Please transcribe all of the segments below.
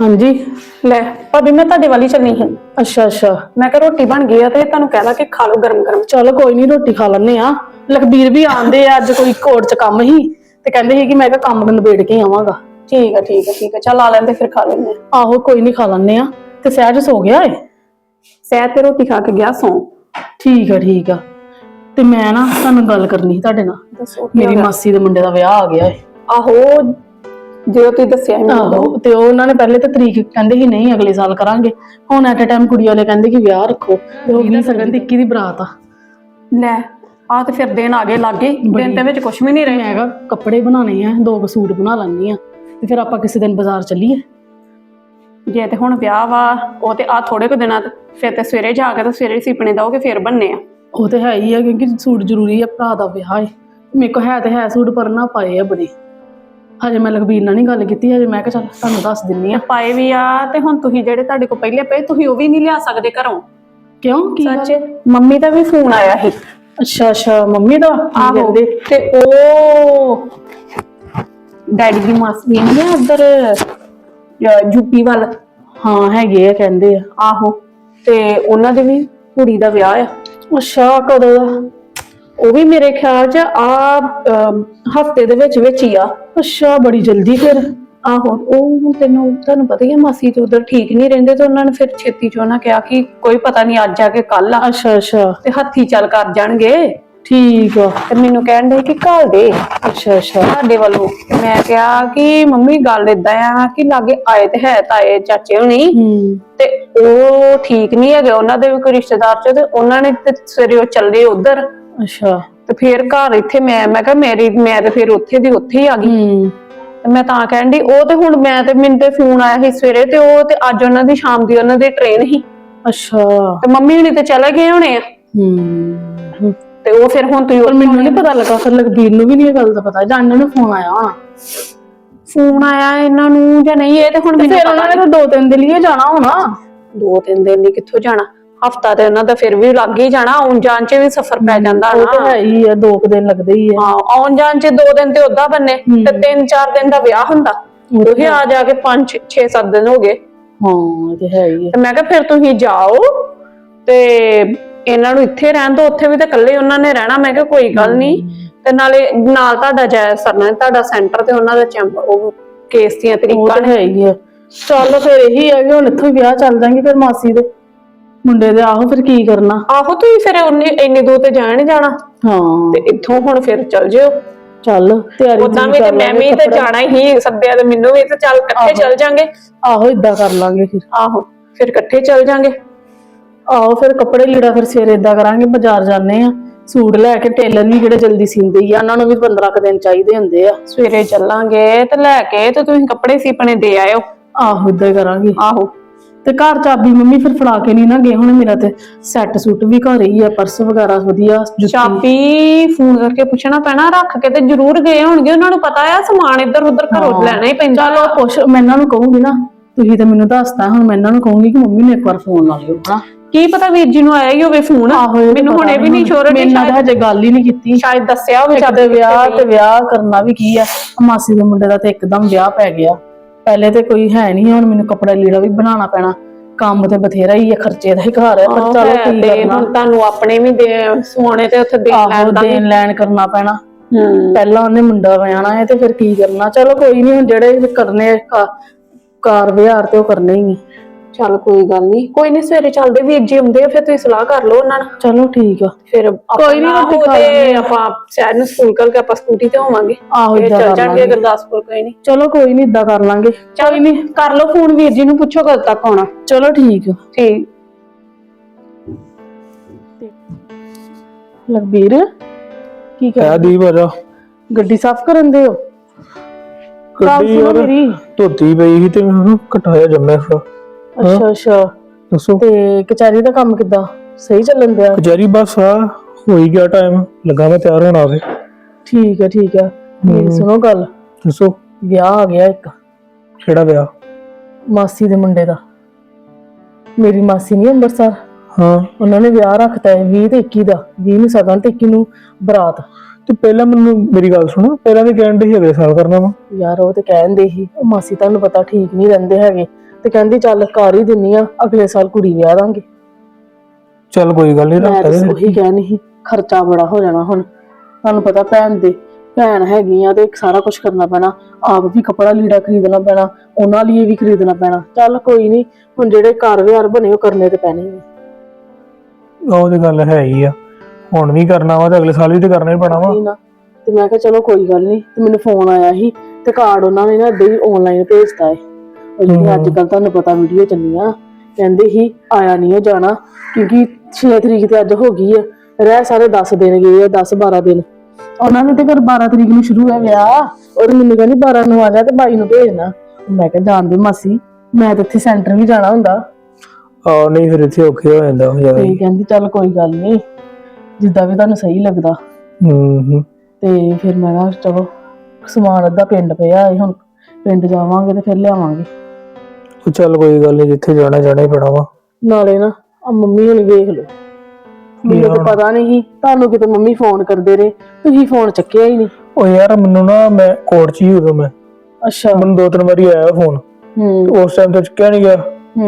ਹਾਂਜੀ। ਲੈ ਭਾਬੀ ਮੈਂ ਤੁਹਾਡੇ ਵਾਲੀ ਚੱਲਣੀ ਹੈ। ਅੱਛਾ ਅੱਛਾ। ਮੈਂ ਕਿਹਾ ਰੋਟੀ ਬਣ ਗਈ ਆ ਤੇ ਤੁਹਾਨੂੰ ਕਹਿ ਲਾ ਕਿ ਖਾ ਲਓ ਗਰਮ ਗਰਮ। ਚਲੋ ਕੋਈ ਨਹੀਂ ਰੋਟੀ ਖਾ ਲੈਣੇ ਆ ਲਖਬੀਰ ਵੀ ਆਂਦੇ ਆ ਅੱਜ ਕੋਈ ਕੋਰਟ ਚ ਕੰਮ ਹੀ ਤੇ ਕਹਿੰਦੇ ਸੀ ਕਿ ਮੈਂ ਕਿਹਾ ਕੰਮ ਨਿਬੇੜ ਕੇ ਆਵਾਂਗਾ। ਠੀਕ ਆ ਠੀਕ ਆ ਠੀਕ ਆ। ਚੱਲ ਆ ਲੈਂਦੇ ਫਿਰ ਖਾ ਲੈਂਦੇ ਆ। ਆਹੋ ਕੋਈ ਨਹੀਂ ਖਾ ਲੈਣੇ ਆ ਤੇ ਸਹਿਜ ਸੋ ਗਿਆ ਏ? ਸਹਿ ਤੇ ਰੋਟੀ ਖਾ ਕੇ ਗਿਆ ਸੌਂ। ਠੀਕ ਆ ਠੀਕ ਆ। ਤੇ ਮੈਂ ਨਾ ਤੁਹਾਨੂੰ ਗੱਲ ਕਰਨੀ ਸੀ ਤੁਹਾਡੇ ਨਾਲ। ਦੱਸੋ ਕੀ ਮੇਰੀ ਹੋਇਆ? ਮਾਸੀ ਦੇ ਮੁੰਡੇ ਦਾ ਵਿਆਹ ਆ ਗਿਆ ਏ। ਆਹੋ ਜਦੋਂ ਤੁਸੀਂ ਦੱਸਿਆ ਸੀ ਮੈਨੂੰ। ਆਹੋ ਤੇ ਉਹ ਉਹਨਾਂ ਨੇ ਪਹਿਲੇ ਤਾਂ ਤਰੀਕ ਕਹਿੰਦੇ ਸੀ ਨਹੀਂ ਅਗਲੇ ਸਾਲ ਕਰਾਂਗੇ। ਹੁਣ ਐਟ ਟਾਈਮ ਕੁੜੀ ਵਾਲੇ ਕਹਿੰਦੇ ਕਿ ਵਿਆਹ ਰੱਖੋ। ਤੇ ਉਹ ਵੀ ਸਗਨ ਤੇ 21 ਦੀ ਬਰਾਤ ਆ। ਲੈ ਆ ਤੇ ਫਿਰ ਦਿਨ ਆ ਗਏ ਲੱਗੇ। ਦਿਨ ਤੇ ਵਿੱਚ ਕੁਝ ਵੀ ਨਹੀਂ ਰਹੇ। ਮੈਂ ਕਿਹਾ ਕੱਪੜੇ ਬਣਾਉਣੇ ਆ ਦੋ ਕੁ ਸੂਟ ਬਣਾ ਲੈਣੀ ਆ। ਤੇ ਫਿਰ ਆਪਾਂ ਕਿਸੇ ਦਿਨ ਬਾਜ਼ਾਰ ਚੱਲੀਏ। ਜੇ ਤੇ ਹੁਣ ਵਿਆਹ ਵਾ ਉਹ ਤੇ ਆ ਥੋੜੇ ਕੁ ਦਿਨਾਂ ਤੇ ਫਿਰ ਤੇ ਸਵੇਰੇ ਜਾ ਕੇ ਤੇ ਸਵੇਰੇ ਸਿਪਣੇ ਦੋਗੇ ਫਿਰ ਬੰਨੇ ਆ। ਉਹ ਤੇ ਹੈ ਹੀ ਆ ਕਿਉਂਕਿ ਸੂਟ ਜ਼ਰੂਰੀ ਆ ਭਰਾ ਦਾ ਵਿਆਹ ਹੈ ਮੇਰੇ ਕੋ ਹੈ ਤੇ ਹੈ ਸੂਟ ਪਰ ਨਾ ਪਾਏ ਆ ਬੜੇ। ਹਜੇ ਮੈਂ ਲਖਬੀਰ ਨਾਲ ਨਹੀਂ ਗੱਲ ਕੀਤੀ ਹਜੇ ਮੈਂ ਕਿਹਾ ਚੱਲ ਤੁਹਾਨੂੰ ਦੱਸ ਦਿੰਨੀ ਆ। ਪਾਏ ਵੀ ਆ ਤੇ ਹੁਣ ਤੁਸੀਂ ਜਿਹੜੇ ਤੁਹਾਡੇ ਕੋਲ ਪਹਿਲੇ ਪਏ ਤੁਸੀਂ ਉਹ ਵੀ ਨਹੀਂ ਲਿਆ ਸਕਦੇ ਘਰੋਂ। ਕਿਉਂ? ਕੀ ਗੱਲ? ਸੱਚ ਮੰਮੀ ਦਾ ਵੀ ਫੋਨ ਆਇਆ ਸੀ। ਅੱਛਾ ਅੱਛਾ ਮੰਮੀ ਦਾ? ਕੀ ਆਹੋ ਕਹਿੰਦੇ? ਤੇ ਉਹ ਡੈਡੀ ਦੀ ਮਾਸੀ ਨਹੀਂ ਹੈ ਉਧਰ ਯੂਪੀ ਵੱਲ। ਹਾਂ ਹੈਗੇ ਆ ਕਹਿੰਦੇ ਆ। ਆਹੋ ਤੇ ਉਹਨਾਂ ਦੇ ਵੀ ਕੁੜੀ ਦਾ ਵਿਆਹ ਆ। ਅੱਛਾ ਕਦੋਂ ਦਾ? ਉਹ ਵੀ ਮੇਰੇ ਖਿਆਲ 'ਚ ਆ ਹਫ਼ਤੇ ਦੇ ਵਿੱਚ ਵਿੱਚ ਹੀ ਆ। ਅੱਛਾ ਬੜੀ ਜਲਦੀ ਫਿਰ। ਆਹੋ ਉਹ ਹੁਣ ਤੈਨੂੰ ਤੁਹਾਨੂੰ ਪਤਾ ਹੀ ਆ ਮਾਸੀ ਤੇ ਉਧਰ ਠੀਕ ਨਹੀਂ ਰਹਿੰਦੇ ਤੇ ਉਹਨਾਂ ਨੇ ਫਿਰ ਛੇਤੀ ਚ ਉਹਨਾਂ ਕਿਹਾ ਕਿ ਕੋਈ ਪਤਾ ਨਹੀਂ ਅੱਜ ਆ ਕੇ ਕੱਲ ਆ। ਅੱਛਾ ਅੱਛਾ। ਤੇ ਹੱਥੀ ਚੱਲ ਕਰ ਜਾਣਗੇ। ਠੀਕ ਆ। ਤੇ ਮੈਨੂੰ ਕਹਿਣ ਦੇ ਕਿ ਘੱਲ ਦੇ। ਅੱਛਾ ਅੱਛਾ। ਸਾਡੇ ਵੱਲੋਂ। ਤੇ ਮੈਂ ਕਿਹਾ ਕਿ ਮੰਮੀ ਗੱਲ ਇਦਾਂ ਆ ਕਿ ਲਾਗੇ ਆਏ ਤੇ ਹੈ ਤਾਏ ਚਾਚੇ ਹੁਣੀ। ਹੂੰ। ਤੇ ਉਹ ਠੀਕ ਨਹੀਂ ਹੈਗੇ ਉਹਨਾਂ ਦੇ ਵੀ ਕੋਈ ਰਿਸ਼ਤੇਦਾਰ ਚ ਤੇ ਉਹਨਾਂ ਨੇ ਤੇ ਸਵੇਰੇ ਉਹ ਚੱਲੇ ਉਧਰ। ਅੱਛਾ। ਤੇ ਫਿਰ ਘਰ ਇੱਥੇ ਮੈਂ ਮੈਂ ਕਿਹਾ ਮੇਰੀ ਮੈਂ ਤੇ ਫਿਰ ਉੱਥੇ ਦੀ ਉੱਥੇ ਹੀ ਆ ਗਈ। ਹੂੰ। ਤੇ ਮੈਂ ਤਾਂ ਕਹਿਣ ਦੀ ਉਹ ਤੇ ਹੁਣ ਮੈਂ ਤੇ ਮੈਨੂੰ ਤੇ ਫੋਨ ਆਇਆ ਸੀ ਸਵੇਰੇ ਤੇ ਉਹ ਤੇ ਅੱਜ ਉਹਨਾਂ ਦੀ ਸ਼ਾਮ ਦੀ ਉਹਨਾਂ ਦੀ ਟ੍ਰੇਨ ਸੀ। ਅੱਛਾ। ਤੇ ਮੰਮੀ ਹੁਣੀ ਤੇ ਚਲੇ ਗਏ ਹੋਣੇ ਆ। ਹੂੰ। ਤੇ ਉਹ ਫਿਰ ਹੁਣ ਤੁਸੀਂ ਮੈਨੂੰ ਨਹੀਂ ਪਤਾ ਲੱਗਾ ਫਿਰ ਲਖਬੀਰ ਨੂੰ ਵੀ ਨਹੀਂ ਇਹ ਗੱਲ ਦਾ ਪਤਾ ਜਾਂ ਇਹਨਾਂ ਨੂੰ ਫੋਨ ਆਇਆ ਹੋਣਾ। ਫੋਨ ਆਇਆ ਇਹਨਾਂ ਨੂੰ ਜਾਂ ਨਹੀਂ ਇਹ ਤੇ ਹੁਣ ਮੈਨੂੰ ਫਿਰ ਉਹਨਾਂ ਨੇ ਤਾਂ ਦੋ ਤਿੰਨ ਦਿਨ ਲਈ ਜਾਣਾ ਹੋਣਾ। ਦੋ ਤਿੰਨ ਦਿਨ ਲਈ ਕਿੱਥੋਂ ਜਾਣਾ। ਹਫਤਾ ਤੇ ਉਹਨਾਂ ਦਾ ਫਿਰ ਵੀ ਲੱਗ ਹੀ ਜਾਣਾ ਆਉਣ ਜਾਣ 'ਚ ਵੀ ਸਫ਼ਰ ਪੈ ਜਾਂਦਾ ਉਹ ਤਾਂ ਨਾ। ਹੈ ਹੀ ਆ ਦੋ ਕੁ ਦਿਨ ਲੱਗਦੇ ਹੀ ਆ। ਹਾਂ ਆਉਣ ਜਾਣ 'ਚ ਦੋ ਦਿਨ ਤੇ ਉਦਾਂ ਬੰਨੇ ਤੇ ਤਿੰਨ ਚਾਰ ਦਿਨ ਦਾ ਵਿਆਹ ਹੁੰਦਾ। ਉਹ ਆ ਜਾ ਕੇ 5 6 7 ਦਿਨ ਹੋ ਗਏ। ਹਾਂ ਇਹ ਤੇ ਹੈ ਹੀ ਆ। ਤੇ ਮੈਂ ਕਿਹਾ ਫਿਰ ਤੁਸੀਂ ਜਾਓ ਤੇ ਇਹਨਾਂ ਨੂੰ ਇੱਥੇ ਰਹਿਣ ਦੋ ਉੱਥੇ ਵੀ ਤਾਂ ਇਕੱਲੇ ਉਹਨਾਂ ਨੇ ਰਹਿਣਾ। ਮੈਂ ਕਿਹਾ ਕੋਈ ਗੱਲ ਨਹੀਂ। ਤੇ ਨਾਲੇ ਨਾਲ ਤੁਹਾਡਾ ਜਾਇ ਸਰਨਾ ਤੁਹਾਡਾ ਸੈਂਟਰ ਤੇ ਉਹਨਾਂ ਦਾ ਚੈਂਬਰ ਉਹ ਕੇਸ ਦੀਆਂ ਉਹ ਤਰੀਕਾਂ ਤਾਂ ਹੈ ਹੀ ਆ। ਚੱਲ ਫਿਰ ਇਹੀ ਆ ਕਿ ਹੁਣ ਇੱਥੋਂ ਹੀ ਵਿਆਹ ਚੱਲ ਜਾਾਂਗੇ ਫਿਰ ਮਾਸੀ ਦੇ। ਮੁੰਡੇ ਦੇ ਆਹੋ ਫਿਰ ਕੀ ਕਰਨਾ? ਆਹੋ ਤੁਸੀਂ ਫਿਰ ਉਨੀ ਇੰਨੀ ਦੂਰ ਤੇ ਜਾਣ ਜਾਣਾ। ਹਾਂ। ਤੇ ਇੱਥੋਂ ਹੁਣ ਫਿਰ ਚੱਲ ਜਿਓ। ਚੱਲ ਤਿਆਰੀ ਉਦਾਂ ਵੀ ਤੇ ਮੈਂ ਵੀ ਤੇ ਜਾਣਾ ਹੀ ਸੱਦਿਆ ਤੇ ਮੈਨੂੰ ਵੀ ਤੇ ਚੱਲ ਇਕੱਠੇ ਚੱਲ ਜਾਾਂਗੇ। ਆਹੋ ਇਦਾਂ ਕਰ ਲਾਂਗੇ ਫਿਰ। ਆਹੋ ਫਿਰ ਇਕੱਠੇ ਚੱਲ ਜਾਾਂਗੇ। ਆਹੋ ਫਿਰ ਕੱਪੜੇ ਲੀੜਾ ਫਿਰ ਸਵੇਰੇ ਇਦਾਂ ਕਰਾਂਗੇ ਬਾਜ਼ਾਰ ਜਾਂਦੇ ਆ। ਸੂਟ ਲੈ ਕੇ ਟੇਲਰ ਵੀ ਕਿਹੜੇ ਜਲਦੀ ਸੀਂਦੇ ਹੀ ਆ ਉਹਨਾਂ ਨੂੰ ਵੀ 15 ਕੁ ਦਿਨ ਚਾਹੀਦੇ ਹੁੰਦੇ ਆ। ਸਵੇਰੇ ਚੱਲਾਂਗੇ ਤੇ ਲੈ ਕੇ ਤੇ ਤੁਸੀਂ ਕੱਪੜੇ ਸੀਪਣੇ ਦੇ ਆਇਓ। ਆਹੋ ਇਦਾਂ ਕਰਾਂਗੇ। ਆਹੋ। ਤੇ ਘਰ ਚਾਬੀ ਮੰਮੀ ਫਿਰ ਫੜਾ ਕੇ ਨਹੀਂ ਨਾ ਗਏ ਹੁਣ ਮੇਰਾ ਤੇ ਸੈੱਟ ਸੂਟ ਵੀ ਘਰ ਹੀ ਆ ਪਰਸ ਵਗੈਰਾ ਵਧੀਆ ਜੁੱਤੀ। ਚਾਬੀ ਫੋਨ ਕਰਕੇ ਪੁੱਛਣਾ ਪੈਣਾ ਰੱਖ ਕੇ ਤੇ ਜ਼ਰੂਰ ਗਏ ਹੋਣਗੇ ਉਹਨਾਂ ਨੂੰ ਪਤਾ ਆ ਸਮਾਨ ਇੱਧਰ ਉੱਧਰ ਘਰੋਂ ਲੈਣਾ ਹੀ ਪੈਂਦਾ। ਚਲੋ ਪੁੱਛ ਮੈਂ ਇਹਨਾਂ ਨੂੰ ਕਹੂੰਗੀ ਨਾ ਤੁਸੀਂ ਤਾਂ ਮੈਨੂੰ ਦੱਸਤਾ ਹੁਣ ਮੈਂ ਇਹਨਾਂ ਨੂੰ ਕਹੂੰਗੀ ਕਿ ਮੰਮੀ ਨੂੰ ਇੱਕ ਵਾਰ ਫੋਨ ਲਾ ਲਿਓ ਹਨਾ। ਕੀ ਪਤਾ ਵੀਰ ਜੀ ਨੂੰ ਆਇਆ ਹੀ ਹੋਵੇ ਫੋਨ ਮੈਨੂੰ ਹੁਣੇ ਵੀ ਨਹੀਂ ਸ਼ੋਰ ਮੇਰੇ ਨਾਲ ਤਾਂ ਹਜੇ ਗੱਲ ਹੀ ਨਹੀਂ ਕੀਤੀ। ਸ਼ਾਇਦ ਦੱਸਿਆ ਹੋਵੇ ਇੱਕ ਤੇ ਵਿਆਹ ਤੇ ਵਿਆਹ ਕਰਨਾ ਵੀ ਕੀ ਆ ਮਾਸੀ ਦੇ ਮੁੰਡੇ ਦਾ ਤੇ ਇੱਕਦਮ ਵਿਆਹ ਪੈ ਗਿਆ। ਪਹਿਲੇ ਤੇ ਕੋਈ ਹੈ ਨਹੀਂ ਹੁਣ ਮੈਨੂੰ ਕੱਪੜਾ ਲੀੜਾ ਵੀ ਬਣਾਉਣਾ ਪੈਣਾ। ਕੰਮ ਤੇ ਬਥੇਰਾ ਹੀ ਆ ਖਰਚੇ ਦਾ ਹੀ ਘਰ ਹੈ ਪਰ ਚਲੋ ਕੀ ਤੇ ਕਰਨਾ। ਹੁਣ ਤੁਹਾਨੂੰ ਆਪਣੇ ਵੀ ਦੇ ਸੋਨੇ ਤੇ ਉੱਥੇ ਦੇ ਆਹੋ ਲੈਣ ਦਾ ਦੇਣ ਲੈਣ ਕਰਨਾ ਪੈਣਾ। ਹੂੰ। ਪਹਿਲਾਂ ਉਹਨੇ ਮੁੰਡਾ ਵਿਆਹਣਾ ਹੈ ਤੇ ਫਿਰ ਕੀ ਕਰਨਾ? ਚਲੋ ਕੋਈ ਨਹੀਂ ਹੁਣ ਜਿਹੜੇ ਕਰਨੇ ਆ ਕਾ- ਕਾਰ ਵਿਹਾਰ ਤੇ ਉਹ ਕਰਨੇ ਹੀ ਆ। ਚੱਲ ਕੋਈ ਗੱਲ ਨਹੀਂ ਕੋਈ ਨਹੀਂ ਸਵੇਰੇ ਚੱਲਦੇ ਵੀਰ ਜੀ ਹੁੰਦੇ ਆ ਫਿਰ ਤੁਸੀਂ ਸਲਾਹ ਕਰ ਲਓ ਉਹਨਾਂ ਨਾਲ। ਚਲੋ ਠੀਕ ਆ। ਫਿਰ ਕੋਈ ਨੀ, ਰੋਟੀ ਖਾ ਤੇ ਆਪਾਂ ਸ਼ਹਿਰ ਨੂੰ ਸਕੂਲ ਕਰਕੇ ਆਪਾਂ ਸਕੂਟੀ ਤੇ ਹੋਵਾਂਗੇ। ਆਹੋ ਫਿਰ ਇਦਾਂ ਚੱਲ ਕਰ ਜਾਣਗੇ ਲਾਂਗੇ ਗੁਰਦਾਸਪੁਰ ਕੋਈ ਨਹੀਂ ਚਲੋ ਕੋਈ ਨਹੀਂ ਇਦਾਂ ਕਰ ਲਾਂਗੇ। ਚੱਲ ਨਹੀਂ ਕਰ ਲਓ ਫੋਨ ਵੀਰ ਜੀ ਨੂੰ ਪੁੱਛੋ ਕਦ ਤੱਕ ਆਉਣਾ। ਚਲੋ ਠੀਕ ਆ। ਠੀਕ। ਲਖਬੀਰ ਕੀ ਕਰ ਕਹਿ ਦੀ ਭਾਜਾ ਗੱਡੀ ਸਾਫ਼ ਕਰਨ ਦੇ ਹੋ ਗੱਲ ਗੱਡੀ ਸੁਣੋ ਯਾਰ ਮੇਰੀ। ਧੋਤੀ ਪਈ ਸੀ ਤੇ ਮੈਨੂੰ ਘਟਾਇਆ ਜੰਮਿਆ ਫਿਰ ਅੱਛਾ ਅੱਛਾ। ਦੱਸੋ। ਤੇ ਕਚਹਿਰੀ ਦਾ ਕੰਮ ਕਿੱਦਾਂ? ਸਹੀ ਚੱਲਣ ਦਿਆ? ਕਚਹਿਰੀ ਬਸ ਆ ਹੋਈ ਗਿਆ ਟਾਈਮ ਲੱਗਾ ਮੈਂ ਤਿਆਰ ਹੋਣਾ ਫੇ ਠੀਕ ਆ ਠੀਕ ਆ। ਮੇਰੀ ਸੁਣੋ ਗੱਲ। ਦੱਸੋ। ਵਿਆਹ ਆ ਗਿਆ ਇੱਕ। ਕਿਹੜਾ ਵਿਆਹ? ਮਾਸੀ ਦੇ ਮੁੰਡੇ ਦਾ। ਮੇਰੀ ਮਾਸੀ ਨਹੀਂ ਅੰਮ੍ਰਿਤਸਰ। ਹਾਂ। ਉਹਨਾਂ ਨੇ ਵਿਆਹ ਰੱਖਤਾ ਹੈ 20 ਤੇ 21 ਦਾ। 20 ਨੂੰ ਸਗਨ ਤੇ 21 ਨੂੰ ਬਰਾਤ। ਤੇ ਪਹਿਲਾਂ ਮੈਨੂੰ ਮੇਰੀ ਗੱਲ ਸੁਣੋ। ਪਹਿਲਾਂ ਤੇ ਕਹਿਣ ਦੇ ਸੀ ਅਗਲੇ ਸਾਲ ਕਰਨਾ ਵਾ। ਯਾਰ ਉਹ ਤੇ ਕਹਿੰਦੇ ਸੀ। ਉਹ ਮਾਸੀ ਤੁਹਾਨੂੰ ਪਤਾ ਠੀਕ ਨਹੀਂ ਰਹਿੰਦੇ ਹੈਗੇ। ਤੇ ਕਹਿੰਦੀ ਚੱਲ ਕਰ ਹੀ ਦਿੰਨੀ ਆ ਅਗਲੇ ਸਾਲ ਕੁੜੀ ਵਿਆਹ ਦਾਂਗੇ। ਚੱਲ ਕੋਈ ਗੱਲ ਨਹੀਂ ਮੈਂ ਰੱਖ ਤਾਂ ਦੇ ਉਹੀ ਕਹਿਣੀ ਸੀ ਖਰਚਾ ਬੜਾ ਹੋ ਜਾਣਾ ਹੁਣ। ਤੁਹਾਨੂੰ ਪਤਾ ਭੈਣ ਦੇ ਭੈਣ ਹੈਗੀ ਆ ਤੇ ਸਾਰਾ ਕੁਝ ਕਰਨਾ ਪੈਣਾ ਆਪ ਵੀ ਕਪੜਾ ਲੀੜਾ ਖਰੀਦਣਾ ਪੈਣਾ ਉਹਨਾਂ ਲਈ ਵੀ ਖਰੀਦਣਾ ਪੈਣਾ। ਚੱਲ ਕੋਈ ਨਹੀਂ ਹੁਣ ਜਿਹੜੇ ਘਰ ਵਿਹਾਰ ਬਣੇ ਉਹ ਕਰਨੇ ਤੇ ਪੈਣੇ ਆ। ਉਹ ਤੇ ਗੱਲ ਹੈ ਹੀ ਆ ਹੁਣ ਵੀ ਕਰਨਾ ਵਾ ਤੇ ਅਗਲੇ ਸਾਲ ਵੀ ਤੇ ਕਰਨਾ ਹੀ ਪੈਣਾ ਵਾ। ਨਹੀਂ ਨਾ ਤੇ ਮੈਂ ਕਿਹਾ ਚਲੋ ਕੋਈ ਗੱਲ ਨਹੀਂ ਤੇ ਮੈਨੂੰ ਫੋਨ ਆਇਆ ਸੀ ਤੇ ਕਾਰਡ ਉਹਨਾਂ ਨੇ ਨਾ ਏਦਾਂ ਹੀ ਆਨਲਾਈਨ ਭੇਜਤਾ ਹੈ ਉਹ ਜਿਹੜੀ ਅੱਜ ਕੱਲ ਤੁਹਾਨੂੰ ਪਤਾ ਵੀਡੀਓ ਚੱਲੀਆਂ। ਕਹਿੰਦੇ ਹੀ ਆਇਆ ਨਹੀਂ ਉਹ ਜਾਣਾ ਕਿਉਂਕਿ 6 ਤਰੀਕ ਤੇ ਅੱਜ ਹੋ ਗਈ ਹੈ ਰਹਿ ਸਾਰੇ 10 ਦਿਨ ਗਏ ਆ 10 12 ਦਿਨ। ਉਹਨਾਂ ਨੇ ਤੇ ਫਿਰ 12 ਤਰੀਕ ਨੂੰ ਸ਼ੁਰੂ ਹੈ ਵਿਆਹ। ਔਰ ਮੈਨੂੰ ਕਹਿੰਦੀ 12 ਨੂੰ ਆ ਜਾ ਤੇ 22 ਨੂੰ ਭੇਜਣਾ। ਮੈਂ ਕਿਹਾ ਜਾਣ ਦੇ ਮਾਸੀ ਮੈਂ ਤਾਂ ਇੱਥੇ ਸੈਂਟਰ ਵੀ ਜਾਣਾ ਹੁੰਦਾ। ਆ ਨਹੀਂ ਫਿਰ ਇੱਥੇ ਔਖੇ ਹੋ ਜਾਂਦਾ ਉਹ ਜ਼ਿਆਦਾ ਤੇ ਹੀ। ਕਹਿੰਦੀ ਚੱਲ ਕੋਈ ਗੱਲ ਨਹੀਂ ਜਿੱਦਾਂ ਵੀ ਤੁਹਾਨੂੰ ਸਹੀ ਲੱਗਦਾ। ਹੂੰ ਹੂੰ ਤੇ ਫਿਰ ਮੈਂ ਕਿਹਾ ਚਲੋ ਸਮਾਨ ਅੱਧਾ ਪਿੰਡ ਪਿਆ ਹੈ ਹੁਣ ਪਿੰਡ ਜਾਵਾਂਗੇ ਤੇ ਫਿਰ ਲਿਆਵਾਂਗੇ। ਉਹ ਚੱਲ ਕੋਈ ਗੱਲ ਨਹੀਂ ਜਿੱਥੇ ਜਾਣਾ ਜਾਣਾ ਹੀ ਪੈਣਾ ਵਾ। ਨਾਲੇ ਨਾ ਆ ਮੰਮੀ ਹੁਣ ਵੇਖ ਲਓ। ਮੈਨੂੰ ਤਾਂ ਪਤਾ ਨਹੀਂ ਤੁਹਾਨੂੰ ਕਿਤੇ ਮੰਮੀ ਫੋਨ ਕਰਦੇ ਰਹੇ ਤੁਸੀਂ ਫੋਨ ਚੱਕਿਆ ਹੀ ਨਹੀਂ ਉਹ ਯਾਰ ਮੈਨੂੰ ਨਾ ਮੈਂ ਕੋਰਟ 'ਚ ਹੀ ਉਦੋਂ ਮੈਂ। ਅੱਛਾ। ਮੈਨੂੰ ਦੋ ਤਿੰਨ ਵਾਰੀ ਆਇਆ ਫੋਨ। ਹੂੰ। ਉਸ ਟਾਈਮ ਤੇ ਚੁੱਕਿਆ ਨਹੀਂ ਗਿਆ।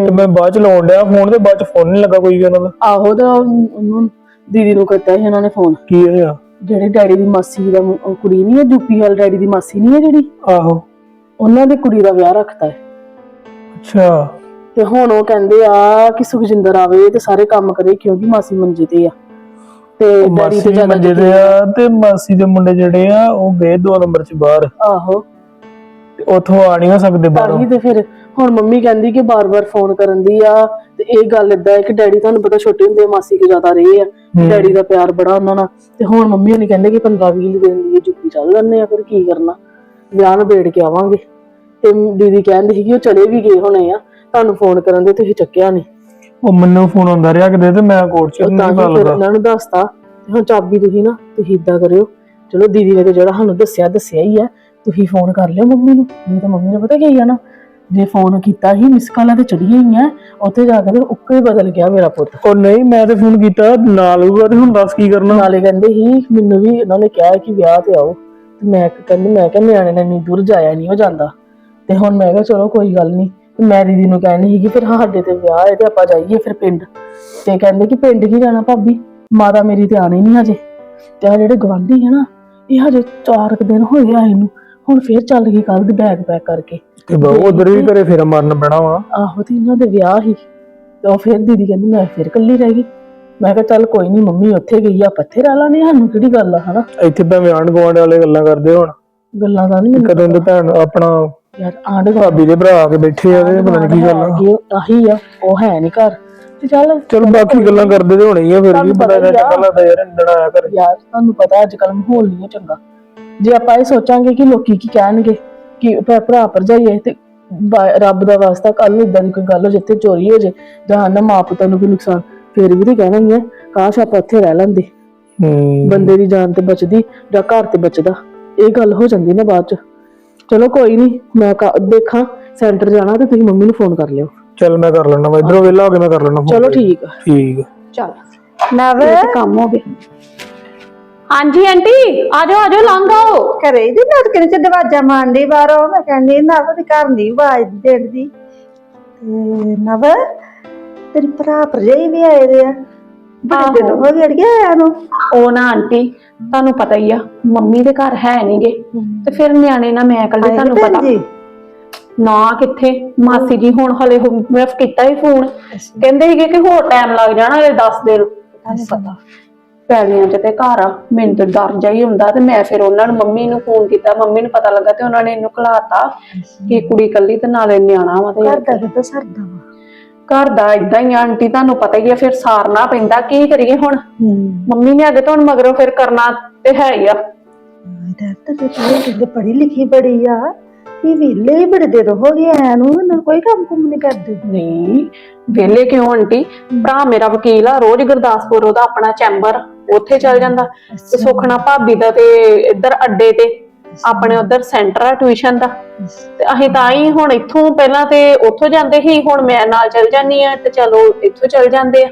ਤੇ ਮੈਂ ਬਾਅਦ ਚ ਲਾਉਣ ਡਿਆ ਫੋਨ ਤੇ ਬਾਅਦ ਚ ਫੋਨ ਨਹੀਂ ਲੱਗਾ ਕੋਈ ਵੀ ਉਹਨਾਂ ਦਾ। ਆਹੋ ਤੇ ਉਹ- ਉਹਨੂੰ ਦੀਦੀ ਨੂੰ ਕੀਤਾ ਸੀ ਉਹਨਾਂ ਨੇ ਫੋਨ। ਕੀ ਹੋਇਆ? ਜਿਹੜੇ ਡੈਡੀ ਦੀ ਮਾਸੀ ਦਾ ਮੁ- ਉਹ ਕੁੜੀ ਨਹੀਂ ਹੈ ਯੂਪੀ ਵਾਲ ਡੈਡੀ ਦੀ ਮਾਸੀ ਨਹੀਂ ਹੈ ਜਿਹੜੀ? ਆਹੋ। ਉਹਨਾਂ ਦੀ ਕੁੜੀ ਦਾ ਵਿਆਹ ਰੱਖਤਾ ਹੈ। ਅੱਛਾ। ਤੇ ਹੁਣ ਉਹ ਕਹਿੰਦੇ ਆ ਕਿ ਸੁਖਜਿੰਦਰ ਆਵੇ ਤੇ ਸਾਰੇ ਕੰਮ ਕਰੇ ਕਿਉਂਕਿ ਮਾਸੀ ਮੰਜੇ ਤੇ ਆ। ਤੇ ਡੈਡੀ ਮਾਸੀ ਤੇ ਵੀ ਜ਼ਿਆਦਾ ਮੰਜੇ ਤੇ ਆ। ਤੇ ਮਾਸੀ ਦੇ ਮੁੰਡੇ ਜਿਹੜੇ ਆ ਉਹ ਗਏ ਦੋ ਨੰਬਰ ਚ ਬਾਹਰ। ਆਹੋ। ਤੇ ਉੱਥੋਂ ਆ ਨਹੀਂ ਸਕਦੇ ਬਾਹਰੋਂ। ਤਾਂ ਹੀ ਤੇ ਫਿਰ ਹੁਣ ਮੰਮੀ ਕਹਿੰਦੀ ਕਿ ਬਾਰ-ਬਾਰ ਫੋਨ ਕਰਨ ਦੀ ਆ। ਤੇ ਇਹ ਗੱਲ ਇਦਾਂ ਹੈ ਕਿ ਡੈਡੀ ਤੁਹਾਨੂੰ ਪਤਾ ਛੋਟੇ ਹੁੰਦੇ ਮਾਸੀ ਕੇ ਜ਼ਿਆਦਾ ਰਹੇ ਆ। ਡੈਡੀ ਦਾ ਪਿਆਰ ਬੜਾ ਉਹਨਾਂ ਨਾਲ। ਤੇ ਹੁਣ ਮੰਮੀ ਉਹਨੇ ਕਹਿੰਦੇ ਕਿ 15-20 ਦਿਨ ਦੀ ਜੁੱਤੀ ਚੱਲ ਜਾਂਦੇ ਆ ਫਿਰ ਕੀ ਕਰਨਾ? ਵਿਆਹ ਨੂੰ ਬੇੜ ਕੇ ਆਵਾਂਗੇ। ਤੇ ਦੀਦੀ ਕਹਿੰਦੀ ਸੀ ਕਿ ਉਹ ਚਲੇ ਵੀ ਗਏ ਹੋਣੇ ਆ ਤੁਹਾਨੂੰ ਫੋਨ ਕਰਨ ਦੇ ਤੁਸੀਂ ਚੱਕਿਆ ਨਹੀਂ ਉਹ ਮੈਨੂੰ ਫੋਨ ਆਉਂਦਾ ਰਿਹਾ ਕਿਤੇ ਤੇ ਮੈਂ ਕੋਰਟ ਚ ਤਾਂ ਨਹੀਂ ਹੀ ਪਤਾ ਫਿਰ ਇਹਨਾਂ ਨੂੰ ਦੱਸਤਾ ਤੇ ਹੁਣ ਚਾਬੀ ਤੁਸੀਂ ਨਾ ਤੁਸੀਂ ਇਦਾਂ ਕਰਿਓ। ਚਲੋ ਦੀਦੀ ਨੇ ਤੇ ਜਿਹੜਾ ਸਾਨੂੰ ਦੱਸਿਆ ਦੱਸਿਆ ਹੀ ਆ। ਤੁਸੀਂ ਫੋਨ ਕਰ ਲਿਓ ਮੰਮੀ ਨੂੰ। ਨਹੀਂ ਤਾਂ ਮੰਮੀ ਨੇ ਪਤਾ ਕੀ ਆ ਨਾ ਜੇ ਫੋਨ ਕੀਤਾ ਹੀ ਮਿਸ ਕਾਲਾਂ ਤੇ ਚੜੀਆਂ ਹੀ ਆ। ਉੱਥੇ ਜਾ ਕੇ ਤੇ ਉੱਕੇ ਹੀ ਬਦਲ ਗਿਆ ਮੇਰਾ ਪੁੱਤ। ਉਹ ਨਹੀਂ ਮੈਂ ਤੇ ਫੋਨ ਕੀਤਾ ਨਾਲ ਹੋਊਗਾ ਤੇ ਹੁਣ ਦੱਸ ਕੀ ਕਰਨਾ? ਨਾਲੇ ਕਹਿੰਦੇ ਹੀ ਮੈਨੂੰ ਵੀ ਉਹਨਾਂ ਨੇ ਕਿਹਾ ਕਿ ਵਿਆਹ ਤੇ ਆਓ। ਤੇ ਮੈਂ ਕਹਿੰਦੀ ਮੈਂ ਕਿਹਾ ਨਿਆਣੇ ਨੇ ਇੰਨੀ ਦੂਰ ਜਾਇਆ ਨਹੀਂ ਉਹ ਜਾਂਦਾ। ਤੇ ਹੁਣ ਮੈਂ ਕਿਹਾ ਚਲੋ ਕੋਈ ਗੱਲ ਨਹੀਂ ਤੇ ਮੈਂ ਦੀਦੀ ਨੂੰ ਕਹਿਣੀ ਸੀ ਕਿ ਫਿਰ ਸਾਡੇ ਤੇ ਵਿਆਹ ਹੈ ਤੇ ਆਪਾਂ ਜਾਈਏ ਫਿਰ ਪਿੰਡ। ਤੇ ਕਹਿੰਦੇ ਕਿ ਪਿੰਡ ਕੀ ਜਾਣਾ ਭਾਬੀ? ਮਾਤਾ ਮੇਰੀ ਤੇ ਆਣੀ ਨਹੀਂ ਹਜੇ। ਤੇ ਆਹ ਜਿਹੜੇ ਗਵਾਂਢੀ ਹੈ ਨਾ ਇਹ ਹਜੇ ਚਾਰ ਕੁ ਦਿਨ ਹੋਏ ਆਏ ਨੂੰ ਹੁਣ ਫੇਰ ਚੱਲ ਗਈ ਕੱਲ ਦੀ ਬੈਗ ਪੈਕ ਕਰਕੇ। ਤੇ ਬਹੁ ਉਧਰ ਵੀ ਘਰੇ ਫੇਰ ਮਾਰਨ ਪੈਣਾ ਵਾ। ਆਹੋ ਤੇ ਇਹਨਾਂ ਦੇ ਵਿਆਹ ਹੀ। ਤੇ ਉਹ ਫਿਰ ਦੀਦੀ ਕਹਿੰਦੀ ਮੈਂ ਫਿਰ ਇਕੱਲੀ ਰਹਿ ਗਈ। ਮੈਂ ਕਿਹਾ ਚੱਲ ਕੋਈ ਨਹੀਂ ਮੰਮੀ ਉੱਥੇ ਗਈ ਆ ਪੱਥੇ ਰਹਿ ਲਾਂਗੇ। ਸਾਨੂੰ ਕਿਹੜੀ ਗੱਲ ਆ ਹਨਾ? ਇੱਥੇ ਭਾਵੇਂ ਆਂਢ ਗੁਆਂਢ ਵਾਲੇ ਗੱਲਾਂ ਕਰਦੇ ਹੋਣ। ਗੱਲਾਂ ਦਾ ਨਹੀਂ ਕਦੋਂ ਦੇ ਭੈਣ ਆਪਣਾ ਯਾਰ ਆਂਢ ਭਾਬੀ ਦੇ ਭਰਾ ਆ ਕੇ ਬੈਠੇ ਆ ਤੇ ਪਤਾ ਨਹੀਂ ਕੀ ਗੱਲ ਆ। ਆਹੀ ਆ ਉਹ ਹੈ ਨਹੀਂ ਘਰ। ਤੇ ਚੱਲ ਚਲੋ ਬਾਕੀ ਗੱਲਾਂ ਕਰਦੇ ਤੇ ਹੋਣੇ ਹੀ ਆ ਫਿਰ ਵੀ ਪਤਾ ਨਹੀਂ। ਚੰਗਾ ਲੱਗਦਾ ਯਾਰ ਇੰਦਣ ਆਇਆ ਘਰੇ। ਯਾਰ ਤੁਹਾਨੂੰ ਪਤਾ ਅੱਜ ਕੱਲ ਮਾਹੌਲ ਨਹੀਂ ਚੰਗਾ। ਜੇ ਆਪਾਂ ਇਹ ਸੋਚਾਂਗੇ ਕਿ ਲੋਕੀ ਕੀ ਕਹਿਣਗੇ ਕਿ ਭਰਾ ਭਰਜਾਈਏ ਤੇ ਰੱਬ ਦਾ ਵਾਸਤਾ ਕੱਲ ਨੂੰ ਇਦਾਂ ਦੀ ਕੋਈ ਗੱਲ ਹੋ ਜੇ ਤੇ ਚੋਰੀ ਹੋ ਜੇ ਜਾਂ ਨਾ ਮਾਂ ਪੁੱਤਾਂ ਨੂੰ ਕੋਈ ਨੁਕਸਾਨ ਫੇਰ ਵੀ ਤੇ ਕਹਿਣਾ ਹੀ ਹੈ ਕਾਸ਼ ਆਪਾਂ ਉੱਥੇ ਰਹਿ ਲੈਂਦੇ। ਹੂੰ। ਬੰਦੇ ਦੀ ਜਾਨ ਤੇ ਬਚਦੀ ਜਾਂ ਘਰ ਤੇ ਬਚਦਾ ਇਹ ਗੱਲ ਹੋ ਜਾਂਦੀ ਨਾ ਬਾਅਦ ਚ। ਚਲੋ ਕੋਈ ਨਹੀਂ ਮੈਂ ਕ- ਦੇਖਾਂ ਸੈਂਟਰ ਜਾਣਾ ਤੇ ਤੁਸੀਂ ਮੰਮੀ ਨੂੰ ਫੋਨ ਕਰ ਲਿਓ। ਚੱਲ ਮੈਂ ਕਰ ਲੈਣਾ ਵਾ ਇਧਰੋਂ ਵਿਹਲਾ ਹੋ ਕੇ ਮੈਂ ਕਰ ਲੈਣਾ ਚਲੋ ਠੀਕ ਆ। ਠੀਕ ਆ। ਚੱਲ। ਨਵ। ਕੰਮ ਹੋ ਗਿਆ। ਹਾਂਜੀ ਆਂਟੀ ਆਜੋ ਆਜੋ ਲੰਘ ਆਓ। ਘਰੇ ਦੀ ਨਾ ਕਿਨੇ ਚ ਦਰਵਾਜ਼ਾ ਮਾਰਦੀ ਬਾਹਰੋਂ। ਮੈਂ ਕਹਿੰਦੀ ਨਵ ਦੀ ਘਰ ਨਹੀਂ ਆਵਾਜ਼ ਦੇਣਦੀ ਤੇ ਨਵ ਤੇਰੇ ਭਰਾ ਭਰਜਾਈ ਵੀ ਆਏ ਦੇ ਆ। ਬੜੇ ਦਿਨ। ਹੋ ਗਏ ਅੜੀਏ ਆਇਆ ਨੂੰ। ਉਹ ਨਾ ਆਂਟੀ ਤੁਹਾਨੂੰ ਪਤਾ ਹੀ ਆ ਮੰਮੀ ਦੇ ਘਰ ਹੈ ਨਹੀਂਗੇ। ਤੇ ਫਿਰ ਨਿਆਣੇ ਨਾ ਮੈਂ ਇਕੱਲੇ ਆਏ ਤੁਹਾਨੂੰ ਨੀ ਭੈਣ ਪਤਾ ਜੀ? ਨਾ ਕਿੱਥੇ ਮਾਸੀ ਜੀ ਹੁਣ ਹਲੇ ਹੁ- ਮੈਂ ਕੀਤਾ ਹੀ ਫੋਨ। ਕਹਿੰਦੇ ਸੀਗੇ ਕਿ ਹੋਰ ਟਾਈਮ ਲੱਗ ਜਾਣਾ ਹਲੇ 10 ਦਿਨ। ਤੁਹਾਨੂੰ ਪਤਾ। ਪੈਲੀਆਂ 'ਚ ਤੇ ਘਰ ਆ ਮੈਨੂੰ ਤੇ ਡਰ ਜਾਈ ਹੁੰਦਾ ਤੇ ਮੈਂ ਫਿਰ ਉਹਨਾਂ ਨੂੰ ਮੰਮੀ ਨੂੰ ਫੋਨ ਕੀਤਾ ਮੰਮੀ ਨੂੰ ਪਤਾ ਲੱਗਾ ਤੇ ਉਹਨਾਂ ਨੇ ਇਹਨੂੰ ਘਲਾਤਾ ਕਿ ਕੁੜੀ ਕੱਲੀ ਤੇ ਨਾਲੇ ਨਿਆਣਾ ਵਾ ਤੇ ਘਰ ਦਾ ਤਾਂ ਸਰਦਾ ਵਾ। ਘਰ ਦਾ ਇਦਾਂ ਹੀ ਆ, ਆਂਟੀ ਤੁਹਾਨੂੰ ਪਤਾ ਹੀ ਆ ਫਿਰ ਸਾਰਨਾ ਪੈਂਦਾ ਕੀ ਕਰੀਏ ਹੁਣ? ਹੂੰ। ਮੰਮੀ ਨੇ ਅੱਗੇ ਤੋਂ ਹੁਣ ਮਗਰੋਂ ਫਿਰ ਕਰਨਾ ਤੇ ਹੈ ਹੀ ਆ। ਤਾਂ ਪੜ੍ਹੀ ਲਿਖੀ ਬੜੀ ਆ। ਇਹ ਵਿਹਲੇ ਹੀ ਬੜੇ ਦਿਨ ਹੋ ਗਏ ਨੂੰ ਨਾ ਕੋਈ ਕੰਮ ਕੁਮ ਨਹੀਂ ਕਰਦੇ। ਨਹੀਂ ਵਿਹਲੇ ਕਿਉਂ ਆਂਟੀ? ਭਰਾ ਮੇਰਾ ਵਕੀਲ ਆ ਰੋਜ਼ ਗੁਰਦਾਸਪੁਰ ਉਹਦਾ ਆਪਣਾ ਚੈਂਬਰ ਉੱਥੇ ਚੱਲ ਜਾਂਦਾ। ਤੇ ਸੁਖਣਾ ਭਾਬੀ ਦਾ ਤੇ ਇੱਧਰ ਅੱਡੇ ਤੇ। ਆਪਣੇ ਉਧਰ ਸੈਂਟਰ ਆ ਟਿਊਸ਼ਨ ਦਾ। ਤੇ ਅਸੀਂ ਤਾਂ ਹੀ ਹੁਣ ਇੱਥੋਂ ਪਹਿਲਾਂ ਤੇ ਉੱਥੋਂ ਜਾਂਦੇ ਸੀ ਹੁਣ ਮੈਂ ਨਾਲ ਚੱਲ ਜਾਂਦੀ ਆ ਤੇ ਚਲੋ ਇੱਥੋਂ ਚੱਲ ਜਾਂਦੇ ਆ।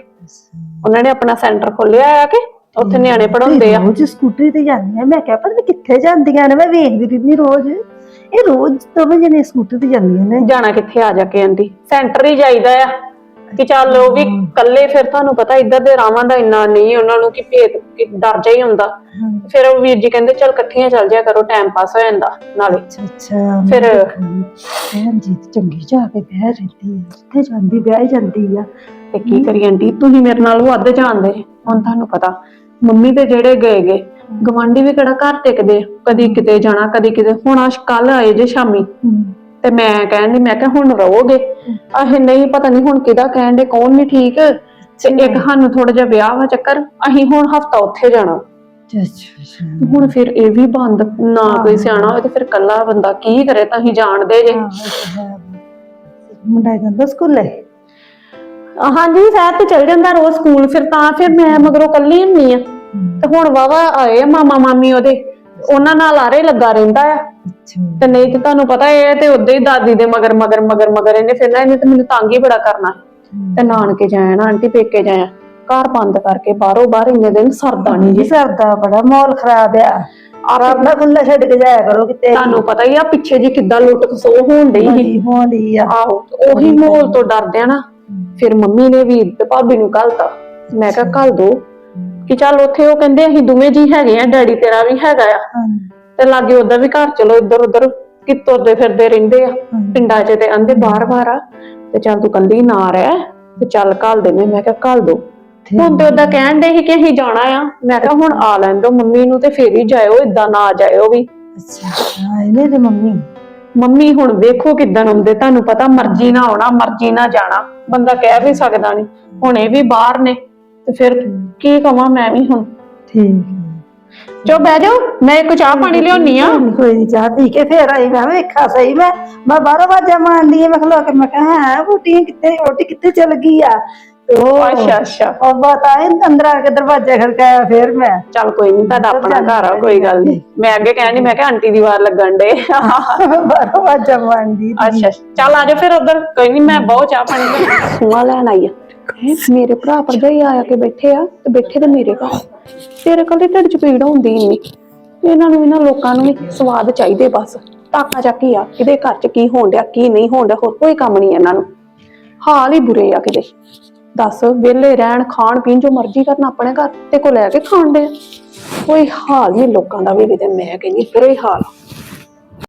ਉਹਨਾਂ ਨੇ ਆਪਣਾ ਸੈਂਟਰ ਖੋਲਿਆ ਆ ਕਿ ਉੱਥੇ ਨਿਆਣੇ ਪੜਾਉਂਦੇ ਆ। ਰੋਜ਼ ਸਕੂਟਰੀ ਤੇ ਜਾਂਦੀਆਂ ਮੈਂ ਕਿਹਾ ਪਤਾ ਨੀ ਕਿੱਥੇ ਜਾਂਦੀਆਂ ਨੇ ਮੈਂ ਵੇਖਦੀ ਰਹਿੰਦੀ ਰੋਜ਼। ਇਹ ਰੋਜ਼ ਦੋਵੇਂ ਜਣੇ ਸਕੂਟਰ ਤੇ ਜਾਂਦੀਆਂ ਨੇ। ਜਾਣਾ ਕਿੱਥੇ ਆ ਜਾ ਕੇ ਆਂਦੀ ਸੈਂਟਰ ਹੀ ਜਾਈਦਾ ਆ। ਕਿ ਚੱਲ ਉਹ ਵੀ ਕੱਲੇ ਫਿਰ ਤੁਹਾਨੂੰ ਪਤਾ ਇੱਧਰ ਦੇ ਰਾਵਾਂ ਦਾ ਇੰਨਾ ਨਹੀਂ ਉਹਨਾਂ ਨੂੰ ਕਿ ਭੇਦ ਕਿ ਡਰ ਜਾ ਹੀ ਹੁੰਦਾ। ਫਿਰ ਉਹ ਵੀਰ ਜੀ ਕਹਿੰਦੇ ਚੱਲ ਇਕੱਠੀਆਂ ਚੱਲ ਜਿਆ ਕਰੋ ਟਾਈਮ ਪਾਸ ਹੋ ਜਾਂਦਾ ਨਾਲੇ। ਅੱਛਾ ਅੱਛਾ। ਫਿਰ- ਭੈਣ ਜੀ ਤੇ ਚੰਗੀ ਜਾ ਕੇ ਬਹਿ ਆ ਜਿੱਥੇ ਜਾਂਦੀ ਬਹਿ ਜਾਂਦੀ ਆ। ਤੇ ਕੀ ਕਰੀ ਆਂਟੀ ਤੁਸੀਂ ਮੇਰੇ ਨਾਲ ਵੱਧ ਜਾਣਦੇ ਜੇ। ਹੁਣ ਤੁਹਾਨੂੰ ਪਤਾ। ਮੰਮੀ ਤੇ ਜਿਹੜੇ ਗਏ ਗਏ ਗਵਾਂਢੀ ਵੀ ਕਿਹੜਾ ਘਰ ਟਿਕਦੇ ਆ। ਕਦੀ ਕਿਤੇ ਜਾਣਾ ਕਦੀ ਕਿਤੇ। ਹੁਣ ਆਸ਼ ਕੱਲ ਆਏ ਜੇ ਸ਼ਾਮੀ। ਤੇ ਮੈਂ ਕਹਿੰਦੀ ਮੈਂ ਕਿਹਾ ਹੁਣ ਰਹੋਗੇ ਆਹ ਨਹੀਂ ਪਤਾ ਨਹੀਂ ਹੁਣ ਕਿਹਦਾ ਕਹਿਣ ਦੇ ਕੌਣ ਨਹੀਂ ਠੀਕ? ਤੇ ਇੱਕ ਸਾਨੂੰ ਥੋੜਾ ਜਿਹਾ ਵਿਆਹ ਵਾ ਚੱਕਰ ਅਸੀਂ ਹੁਣ ਹਫਤਾ ਉੱਥੇ ਜਾਣਾ। ਅੱਛਾ ਹੁਣ ਫਿਰ ਇਹ ਵੀ ਬੰਦ ਨਾ ਕੋਈ ਸਿਆਣਾ ਹੋਵੇ ਤੇ ਫਿਰ ਕੱਲਾ ਬੰਦਾ ਕੀ ਕਰੇ ਤਾਂ ਅਸੀਂ ਜਾਣਦੇ ਜੇ। ਮੁੰਡਾ ਜਾਂਦਾ ਸਕੂਲੇ? ਹਾਂਜੀ ਸ਼ਾਇਦ ਤੇ ਚਲ ਜਾਂਦਾ ਰੋਜ਼ ਸਕੂਲ ਫਿਰ ਤਾਂ ਫਿਰ ਮੈਂ ਮਗਰੋਂ ਕੱਲੀ ਹੁੰਨੀ ਆ। ਤੇ ਹੁਣ ਵਾਵਾ ਆਏ ਆ ਮਾਮਾ ਮਾਮੀ ਉਹਦੇ। ਉਹਨਾਂ ਨਾਲ ਆਰੇ ਲੱਗਾ ਰਹਿੰਦਾ ਆ। ਤੇ ਨਹੀਂ ਤੇ ਤੁਹਾਨੂੰ ਪਤਾ ਇਹ ਤੇ ਉਦਾਂ ਹੀ ਦਾਦੀ ਦੇ ਮਗਰ ਮਗਰ ਮਗਰ ਮਗਰ ਇਹਨੇ ਫਿਰ ਨਾ ਇਹਨੇ ਤੇ ਮੈਨੂੰ ਤੰਗ ਹੀ ਬੜਾ ਕਰਨਾ। ਤੇ ਨਾਨਕੇ ਜਾਇਆ ਨਾ ਆਂਟੀ ਪੇਕੇ ਜਾਇਆ। ਘਰ ਬੰਦ ਕਰਕੇ ਬਾਹਰੋਂ ਬਾਹਰ ਇੰਨੇ ਦਿਨ ਸਰਦਾ ਨਹੀਂ ਜੀ। ਸਰਦਾ ਬੜਾ ਮਾਹੌਲ ਖਰਾਬ ਆ। ਆਰਾਮ ਨਾਲ ਖੁੱਲਾ ਛੱਡ ਕੇ ਜਾਇਆ ਕਰੋ ਕਿਤੇ। ਤੁਹਾਨੂੰ ਪਤਾ ਹੀ ਆ ਪਿੱਛੇ ਜੀ ਕਿੱਦਾਂ ਲੁੱਟ ਖਸੋ ਹੋਣ ਡਈ ਸੀ। ਹੋਣੀ ਆ। ਆਹੋ ਉਹੀ ਮਾਹੌਲ ਤੋਂ ਡਰਦੇ ਆ ਨਾ। ਫਿਰ ਮੰਮੀ ਨੇ ਵੀਰ ਤੇ ਭਾਬੀ ਨੂੰ ਘਲਤਾ ਮੈਂ ਕਿਹਾ ਘਲ ਦੋ। ਕਿ ਚੱਲ ਉੱਥੇ ਉਹ ਕਹਿੰਦੇ ਅਸੀਂ ਦੋਵੇਂ ਜੀ ਹੈਗੇ ਆ ਡੈਡੀ ਤੇਰਾ ਵੀ ਹੈਗਾ ਆ। ਤੇ ਲਾਗੇ ਉਦਾਂ ਵੀ ਘਰ ਚਲੋ ਇੱਧਰ ਉੱਧਰ ਕਿ ਤੁਰਦੇ ਫਿਰਦੇ ਰਹਿੰਦੇ ਆ। ਪਿੰਡਾਂ 'ਚ ਤੇ ਆਂਦੇ ਬਾਰ-ਬਾਰ ਆ। ਤੇ ਚੱਲ ਤੂੰ ਕੱਲੀ ਨਾ ਰਹਿ ਤੇ ਚੱਲ ਘੱਲ ਦੇਨੇ ਮੈਂ ਕਿਹਾ ਘੱਲ ਦੋ। ਹੁਣ ਤੇ ਉਦਾਂ ਕਹਿਣ ਦੇ ਸੀ ਕਿ ਅਸੀਂ ਜਾਣਾ ਆ। ਮੈਂ ਕਿਹਾ ਹੁਣ ਆ ਲੈਣ ਦੋ ਮੰਮੀ ਨੂੰ ਤੇ ਫੇਰ ਹੀ ਜਾਇਓ ਇਦਾਂ ਨਾ ਜਾਇਓ ਵੀ। ਅੱਛਾ ਹਾਂ ਇਹਨੇ ਤੇ ਮੰਮੀ। ਮੰਮੀ ਹੁਣ ਵੇਖੋ ਕਿਦਾਂ ਆਉਂਦੇ ਤੁਹਾਨੂੰ ਪਤਾ ਮਰਜ਼ੀ ਨਾ ਆਉਣਾ ਮਰਜ਼ੀ ਨਾ ਜਾਣਾ। ਬੰਦਾ ਕਹਿ ਵੀ ਸਕਦਾ ਨਹੀਂ ਹੁਣ ਇਹ ਵੀ ਬਾਹਰ ਨੇ। ਤੇ ਫਿਰ ਕੀ ਕਵਾਂ ਮੈਂ ਵੀ ਹੁਣ? ਠੀਕ। ਚੋ ਬਹਿ ਜਾਓ ਮੈਂ ਇੱਕ ਚਾਹ ਪਾਣੀ ਲਿਆਉਣੀ ਆ। ਕੋਈ ਨਹੀਂ ਚਾਹ ਪੀ ਕੇ ਫੇਰ ਆਈ ਮੈਂ ਵੇਖਾ ਸਹੀ ਮੈਂ। ਮੈਂ ਬਾਹਰੋਂ ਵਾਜਾ ਮਾਰਨੀ ਆ ਮੈਂ ਖਲੋ ਕੇ ਮੈਂ ਕਿਹਾ ਹੈ ਬੁੱਟੀ ਕਿੱਥੇ ਰੋਟੀ ਕਿੱਥੇ ਚਲ ਗਈ ਆ? ਤੇ ਉਹ ਅੱਛਾ ਅੱਛਾ। ਉਹ ਬਤਾਏ ਅੰਦਰ ਆ ਕੇ ਦਰਵਾਜ਼ਾ ਖੜਕਾਇਆ ਫੇਰ ਮੈਂ। ਚੱਲ ਕੋਈ ਨਹੀਂ ਤੁਹਾਡਾ ਆਪਣਾ ਘਰ ਆ ਕੋਈ ਗੱਲ ਨਹੀਂ ਮੈਂ ਅੱਗੇ ਕਹਿਣੀ ਮੈਂ ਕਿਹਾ ਆਂਟੀ ਦੀ ਵਾਰ ਲੱਗਣ ਡੇ ਬਾਹਰੋਂ ਵਾਜਾ ਮਾਰਦੀ ਅੱਛਾ ਚੱਲ ਆ ਜਾ ਫਿਰ ਉਧਰ ਕੋਈ ਨਹੀਂ ਮੈਂ ਬਹੁਤ ਚਾਹ ਪਾਣੀ ਲੈ ਸੂਆ ਲੈਣ ਆਈ ਆ। ਮੇਰੇ ਭਰਾ ਭਰਜਾਈ ਆਇਆ ਕੇ ਬੈਠੇ ਆ, ਤੇ ਬੈਠੇ ਤੇ ਮੇਰੇ ਘਰ। ਤੇਰੇ ਕੋਲ ਢਿੱਡ ਚ ਪੀੜ ਹੁੰਦੀ ਇੰਨੀ ਇਹਨਾਂ ਨੂੰ, ਇਹਨਾਂ ਲੋਕਾਂ ਨੂੰ ਵੀ ਸਵਾਦ ਚਾਹੀਦੇ ਬਸ। ਤਾਕਾ ਚੱਕੀ ਆ, ਕਿਹਦੇ ਘਰ ਚ ਕੀ ਹੋਣ ਡਿਆ, ਕੀ ਨਹੀਂ ਹੋਣ ਡਿਆ, ਹੋਰ ਕੋਈ ਕੰਮ ਨਹੀਂ ਇਹਨਾਂ ਨੂੰ। ਹਾਲ ਹੀ ਬੁਰੇ ਆ ਕਿਤੇ। ਦੱਸ, ਵਿਹਲੇ ਰਹਿਣ, ਖਾਣ, ਪੀਣ ਜੋ ਮਰਜ਼ੀ ਕਰਨ ਆਪਣੇ ਘਰ ਤੇ ਕੋ ਲੈ ਕੇ ਖਾਣ ਦੇ ਕੋਈ ਹਾਲ ਨਹੀਂ ਲੋਕਾਂ ਦਾ ਵੀ ਕਿਤੇ, ਮੈਂ ਕਹਿੰਦੀ ਬੁਰੇ ਹਾਲ ਆ।